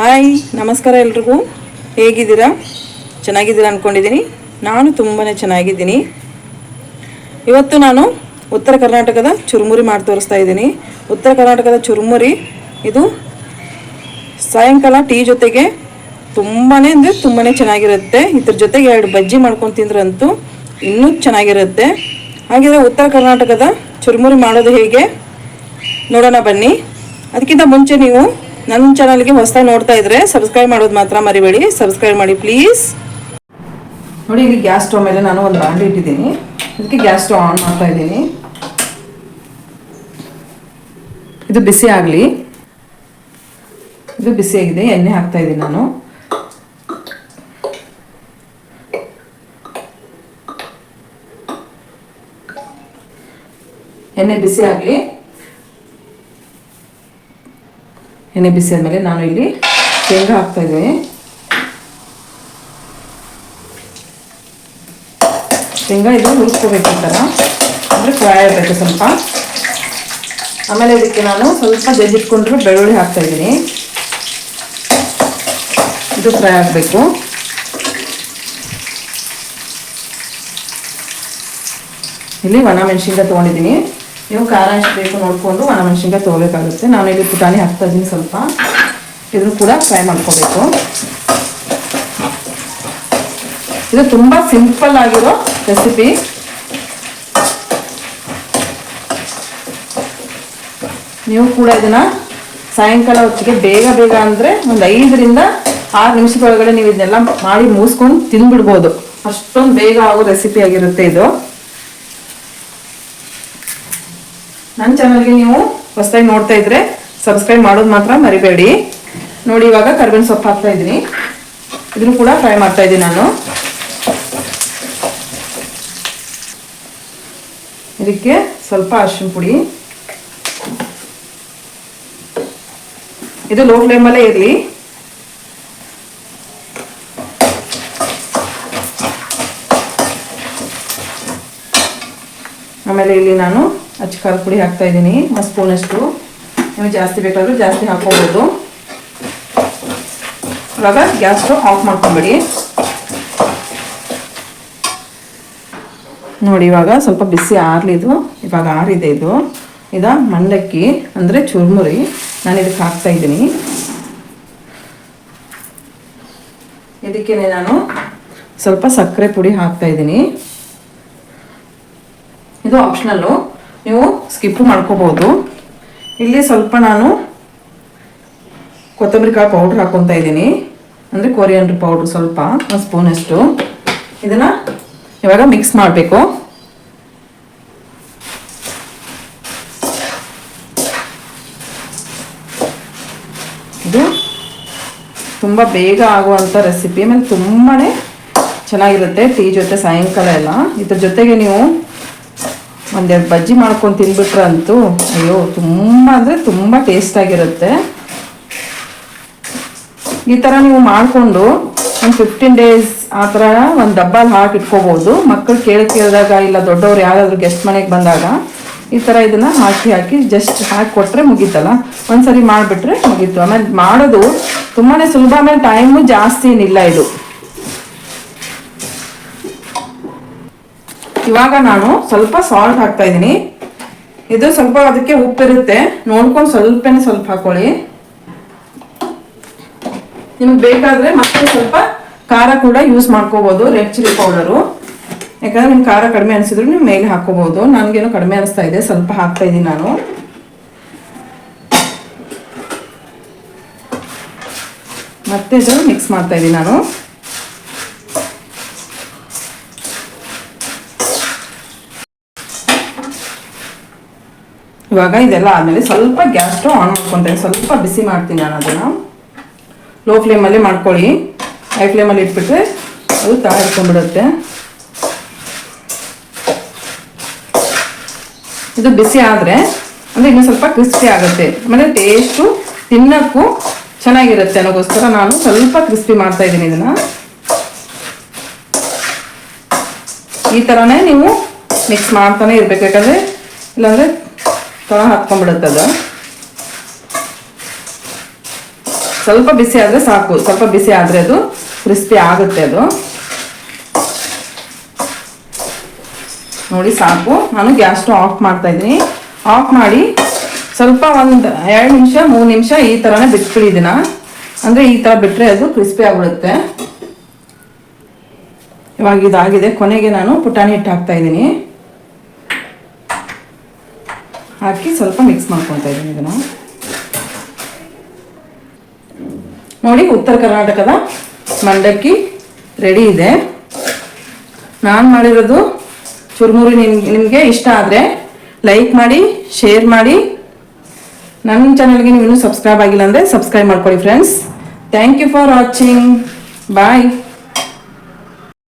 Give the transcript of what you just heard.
Hi, ನಮಸ್ಕಾರ ಎಲ್ರಿಗೂ. ಹೇಗಿದ್ದೀರಾ? ಚೆನ್ನಾಗಿದ್ದೀರಾ ಅಂದ್ಕೊಂಡಿದ್ದೀನಿ ನಾನು ತುಂಬಾ ಚೆನ್ನಾಗಿದ್ದೀನಿ. ಇವತ್ತು ನಾನು ಉತ್ತರ ಕರ್ನಾಟಕದ ಚುರುಮುರಿ ಮಾಡಿ ತೋರಿಸ್ತಾ ಇದ್ದೀನಿ. ಉತ್ತರ ಕರ್ನಾಟಕದ ಚುರುಮುರಿ, ಇದು ಸಾಯಂಕಾಲ ಟೀ ಜೊತೆಗೆ ತುಂಬಾ ಅಂದರೆ ತುಂಬಾ ಚೆನ್ನಾಗಿರುತ್ತೆ. ಇದ್ರ ಜೊತೆಗೆ ಎರಡು ಬಜ್ಜಿ ಮಾಡ್ಕೊಂಡು ತಿಂದ್ರಂತೂ ಇನ್ನೂ ಚೆನ್ನಾಗಿರುತ್ತೆ. ಹಾಗಿದ್ರೆ ಉತ್ತರ ಕರ್ನಾಟಕದ ಚುರುಮುರಿ ಮಾಡೋದು ಹೇಗೆ? ನೋಡೋಣ ಬನ್ನಿ. ಅದಕ್ಕಿಂತ ಮುಂಚೆ ನೀವು ನನ್ನ ಚಾನಲ್ಗೆ ಹೊಸದಾಗಿ ನೋಡ್ತಾ ಇದ್ರೆ ಸಬ್ಸ್ಕ್ರೈಬ್ ಮಾಡೋದು ಮಾತ್ರ ಮರಿಬೇಡಿ. ಸಬ್ಸ್ಕ್ರೈಬ್ ಮಾಡಿ ಪ್ಲೀಸ್ ನೋಡಿ, ಇಲ್ಲಿ ಗ್ಯಾಸ್ ಸ್ಟವ್ ಮೇಲೆ ನಾನು ಒಂದು ಬಾಂಡಿ ಇಟ್ಟಿದ್ದೀನಿ. ಅದಕ್ಕೆ ಗ್ಯಾಸ್ ಸ್ಟವ್ ಆನ್ ಮಾಡ್ತಾ ಇದ್ದೀನಿ. ಇದು ಬಿಸಿ ಆಗಲಿ. ಇದು ಬಿಸಿ ಆಗಿದೆ, ಎಣ್ಣೆ ಹಾಕ್ತಾ ಇದ್ದೀನಿ ನಾನು. ಎಣ್ಣೆ ಬಿಸಿ ಆಗಲಿ. ಎಣ್ಣೆ ಬಿಸಿ ಆದಮೇಲೆ ನಾನು ಇಲ್ಲಿ ಶೇಂಗಾ ಹಾಕ್ತಾ ಇದ್ದೀನಿ. ಶೇಂಗಾ ಇದು ಹುರ್ಕೋಬೇಕು ಥರ. ಅಂದರೆ ಫ್ರೈ ಆಗಬೇಕು ಸ್ವಲ್ಪ. ಆಮೇಲೆ ಇದಕ್ಕೆ ನಾನು ಸ್ವಲ್ಪ ಜಜ್ಜಿಟ್ಕೊಂಡ್ರೆ ಬೆಳ್ಳುಳ್ಳಿ ಹಾಕ್ತಾ ಇದ್ದೀನಿ. ಇದು ಫ್ರೈ ಆಗಬೇಕು. ಇಲ್ಲಿ ಒಣ ಮೆಣಸಿನ್ಕಾಯಿ ತೊಗೊಂಡಿದ್ದೀನಿ. ನೀವು ಖಾರ ಎಷ್ಟು ಬೇಕು ನೋಡಿಕೊಂಡು ಒಣ ಮೆಣಸಿನ್ಕಾಯಿ ತೊಗೋಬೇಕಾಗುತ್ತೆ. ನಾನು ಇಲ್ಲಿ ಪುಟಾಣಿ ಹಾಕ್ತಾ ಇದ್ದೀನಿ ಸ್ವಲ್ಪ. ಇದನ್ನು ಕೂಡ ಫ್ರೈ ಮಾಡ್ಕೋಬೇಕು. ಇದು ತುಂಬ ಸಿಂಪಲ್ ಆಗಿರೋ ರೆಸಿಪಿ. ನೀವು ಕೂಡ ಇದನ್ನ ಸಾಯಂಕಾಲ ಹೊತ್ತಿಗೆ ಬೇಗ ಬೇಗ ಅಂದರೆ ಒಂದು ಐದರಿಂದ ಆರು ನಿಮಿಷದೊಳಗಡೆ ನೀವು ಇದನ್ನೆಲ್ಲ ಮಾಡಿ ಮುಗಿಸ್ಕೊಂಡು ತಿಂದ್ಬಿಡ್ಬೋದು. ಅಷ್ಟೊಂದು ಬೇಗ ಆಗೋ ರೆಸಿಪಿ ಆಗಿರುತ್ತೆ ಇದು. ನನ್ನ ಚಾನಲ್ಗೆ ನೀವು ಹೊಸದಾಗಿ ನೋಡ್ತಾ ಇದ್ರೆ ಸಬ್ಸ್ಕ್ರೈಬ್ ಮಾಡೋದು ಮಾತ್ರ ಮರಿಬೇಡಿ. ನೋಡಿ, ಇವಾಗ ಕರ್ಬೇವಿನ ಸೊಪ್ಪು ಹಾಕ್ತಾ ಇದ್ದೀನಿ. ಇದನ್ನು ಕೂಡ ಫ್ರೈ ಮಾಡ್ತಾ ಇದ್ದೀನಿ ನಾನು. ಇದಕ್ಕೆ ಸ್ವಲ್ಪ ಅರಿಶಿನ ಪುಡಿ. ಇದು ಲೋ ಫ್ಲೇಮಲ್ಲೇ ಇರಲಿ. ಆಮೇಲೆ ಇಲ್ಲಿ ನಾನು ಅಚ್ಚ ಪುಡಿ ಹಾಕ್ತಾ ಇದ್ದೀನಿ. ಒಂದು ಸ್ಪೂನಷ್ಟು ನೀವು ಜಾಸ್ತಿ ಬೇಕಾದರೂ ಜಾಸ್ತಿ ಹಾಕ್ಕೋಬೋದು. ಇವಾಗ ಗ್ಯಾಸ್ ಆಫ್ ಮಾಡ್ಕೊಂಬಿಡಿ. ನೋಡಿ, ಇವಾಗ ಸ್ವಲ್ಪ ಬಿಸಿ ಆರ್ಲಿದು ಇವಾಗ ಆರಿದೆ ಇದು. ಇದ ಮಂಡಕ್ಕಿ, ಅಂದರೆ ಚುರುಮುರಿ. ನಾನು ಇದಕ್ಕೆ ಹಾಕ್ತಾ ಇದ್ದೀನಿ. ಇದಕ್ಕೆ ನಾನು ಸ್ವಲ್ಪ ಸಕ್ಕರೆ ಪುಡಿ ಹಾಕ್ತಾ ಇದ್ದೀನಿ. ಇದು ಆಪ್ಷನಲ್ಲು ನೀವು ಸ್ಕಿಪ್ ಮಾಡ್ಕೋಬೋದು. ಇಲ್ಲಿ ಸ್ವಲ್ಪ ನಾನು ಕೊತ್ತಂಬರಿ ಕಾಳು ಪೌಡ್ರ್ ಹಾಕೊತಾ ಇದ್ದೀನಿ. ಅಂದರೆ ಕೊರಿಯನ್ ಪೌಡ್ರ್ ಸ್ವಲ್ಪ ಒಂದು ಸ್ಪೂನಷ್ಟು ಇದನ್ನು ಇವಾಗ ಮಿಕ್ಸ್ ಮಾಡಬೇಕು. ಇದು ತುಂಬ ಬೇಗ ಆಗುವಂಥ ರೆಸಿಪಿ ಆಮೇಲೆ ತುಂಬಾ ಚೆನ್ನಾಗಿರುತ್ತೆ ಟೀ ಜೊತೆ ಸಾಯಂಕಾಲ ಎಲ್ಲ. ಇದ್ರ ಜೊತೆಗೆ ನೀವು ಒಂದೆರಡು ಬಜ್ಜಿ ಮಾಡ್ಕೊಂಡು ತಿನ್ಬಿಟ್ರೆ ಅಂತೂ, ಅಯ್ಯೋ, ತುಂಬ ಅಂದರೆ ತುಂಬ ಟೇಸ್ಟಾಗಿರುತ್ತೆ ಈ ಥರ ನೀವು ಮಾಡಿಕೊಂಡು ಒಂದು ಫಿಫ್ಟೀನ್ ಡೇಸ್ ಆ ಥರ ಒಂದು ಡಬ್ಬಲ್ಲಿ ಹಾಕಿ ಇಟ್ಕೋಬೋದು. ಮಕ್ಕಳು ಕೇಳಿ ಕೇಳಿದಾಗ ಇಲ್ಲ ದೊಡ್ಡವ್ರು ಯಾರಾದರೂ ಗೆಸ್ಟ್ ಮನೆಗೆ ಬಂದಾಗ ಈ ಥರ ಇದನ್ನು ಹಾಕಿ ಹಾಕಿ ಜಸ್ಟ್ ಹಾಕಿ ಕೊಟ್ಟರೆ ಮುಗೀತಲ್ಲ. ಒಂದು ಸರಿ ಮಾಡಿಬಿಟ್ರೆ ಮುಗೀತು. ಆಮೇಲೆ ಮಾಡೋದು ತುಂಬಾ ಸುಲಭ, ಆಮೇಲೆ ಟೈಮು ಜಾಸ್ತಿ ಏನಿಲ್ಲ ಇದು. ಇವಾಗ ನಾನು ಸ್ವಲ್ಪ ಸಾಲ್ಟ್ ಹಾಕ್ತಾ ಇದ್ದೀನಿ. ಇದು ಸ್ವಲ್ಪ ಅದಕ್ಕೆ ಉಪ್ಪಿರುತ್ತೆ. ನೋಡ್ಕೊಂಡು ಸ್ವಲ್ಪನೇ ಸ್ವಲ್ಪ ಹಾಕೊಳ್ಳಿ. ನಿಮ್ಗೆ ಬೇಕಾದರೆ ಮತ್ತೆ ಸ್ವಲ್ಪ ಖಾರ ಕೂಡ ಯೂಸ್ ಮಾಡ್ಕೋಬೋದು ರೆಡ್ ಚಿಲ್ಲಿ ಪೌಡರು ಯಾಕಂದ್ರೆ ನಿಮ್ಗೆ ಖಾರ ಕಡಿಮೆ ಅನಿಸಿದ್ರು ನೀವು ಮೇಲೆ ಹಾಕೋಬಹುದು ನನಗೇನು ಕಡಿಮೆ ಅನಿಸ್ತಾ ಇದೆ, ಸ್ವಲ್ಪ ಹಾಕ್ತಾ ಇದ್ದೀನಿ ನಾನು. ಮತ್ತೆ ಇದನ್ನು ಮಿಕ್ಸ್ ಮಾಡ್ತಾ ಇದ್ದೀನಿ ನಾನು. ಇವಾಗ ಇದೆಲ್ಲ ಆದಮೇಲೆ ಸ್ವಲ್ಪ ಗ್ಯಾಸ್ ಸ್ಟವ್ ಆನ್ ಮಾಡ್ಕೊತೇನೆ. ಸ್ವಲ್ಪ ಬಿಸಿ ಮಾಡ್ತೀನಿ ನಾನು ಅದನ್ನು. ಲೋ ಫ್ಲೇಮಲ್ಲಿ ಮಾಡ್ಕೊಳ್ಳಿ. ಹೈ ಫ್ಲೇಮಲ್ಲಿ ಇಟ್ಬಿಟ್ರೆ ಅದು ತಾ ಇಟ್ಕೊಂಡ್ಬಿಡುತ್ತೆ. ಇದು ಬಿಸಿ ಆದರೆ ಅಂದರೆ ಇನ್ನೂ ಸ್ವಲ್ಪ ಕ್ರಿಸ್ಪಿ ಆಗುತ್ತೆ. ಆಮೇಲೆ ಟೇಸ್ಟು ತಿನ್ನಕ್ಕೂ ಚೆನ್ನಾಗಿರುತ್ತೆ ಅನ್ನೋಗೋಸ್ಕರ ನಾನು ಸ್ವಲ್ಪ ಕ್ರಿಸ್ಪಿ ಮಾಡ್ತಾ ಇದ್ದೀನಿ ಇದನ್ನು. ಈ ಥರನೇ ನೀವು ಮಿಕ್ಸ್ ಮಾಡ್ತಾನೆ ಇರಬೇಕು. ಯಾಕಂದರೆ ಇಲ್ಲಾಂದರೆ ತೊಳ ಅದು ಸ್ವಲ್ಪ ಬಿಸಿ ಆದರೆ ಸಾಕು, ಸ್ವಲ್ಪ ಬಿಸಿ ಆದರೆ ಅದು ಕ್ರಿಸ್ಪಿ ಆಗುತ್ತೆ ಅದು. ನೋಡಿ ಸಾಕು, ನಾನು ಗ್ಯಾಸ್ ಸ್ಟವ್ ಆಫ್ ಮಾಡ್ತಾ ಇದ್ದೀನಿ. ಆಫ್ ಮಾಡಿ ಸ್ವಲ್ಪ ಒಂದು ಎರಡು ನಿಮಿಷ, ಮೂರು ನಿಮಿಷ ಈ ಥರನೇ ಬಿಟ್ಬಿಡಿ ಇದನ್ನ. ಅಂದರೆ ಈ ಥರ ಬಿಟ್ಟರೆ ಅದು ಕ್ರಿಸ್ಪಿ ಆಗ್ಬಿಡುತ್ತೆ. ಇವಾಗ ಇದಾಗಿದೆ, ಕೊನೆಗೆ ನಾನು ಪುಟಾಣಿ ಹಿಟ್ಟು ಹಾಕ್ತಾ ಇದ್ದೀನಿ. ಹಾಕಿ ಸ್ವಲ್ಪ ಮಿಕ್ಸ್ ಮಾಡ್ಕೊತಾ ಇದ್ದೀನಿ ಇದನ್ನು. ನೋಡಿ ಉತ್ತರ ಕರ್ನಾಟಕದ ಮಂಡಕ್ಕಿ ರೆಡಿ ಇದೆ. ನಾನು ಮಾಡಿರೋದು ಚುರುಮುರಿ ನಿಮ್ಗೆ ನಿಮಗೆ ಇಷ್ಟ ಆದರೆ ಲೈಕ್ ಮಾಡಿ ಶೇರ್ ಮಾಡಿ. ನನ್ನ ಚಾನಲ್ಗೆ ನೀವು ಇನ್ನೂ ಸಬ್ಸ್ಕ್ರೈಬ್ ಆಗಿಲ್ಲ ಅಂದರೆ ಸಬ್ಸ್ಕ್ರೈಬ್ ಮಾಡ್ಕೊಳ್ಳಿ friends thank you for watching bye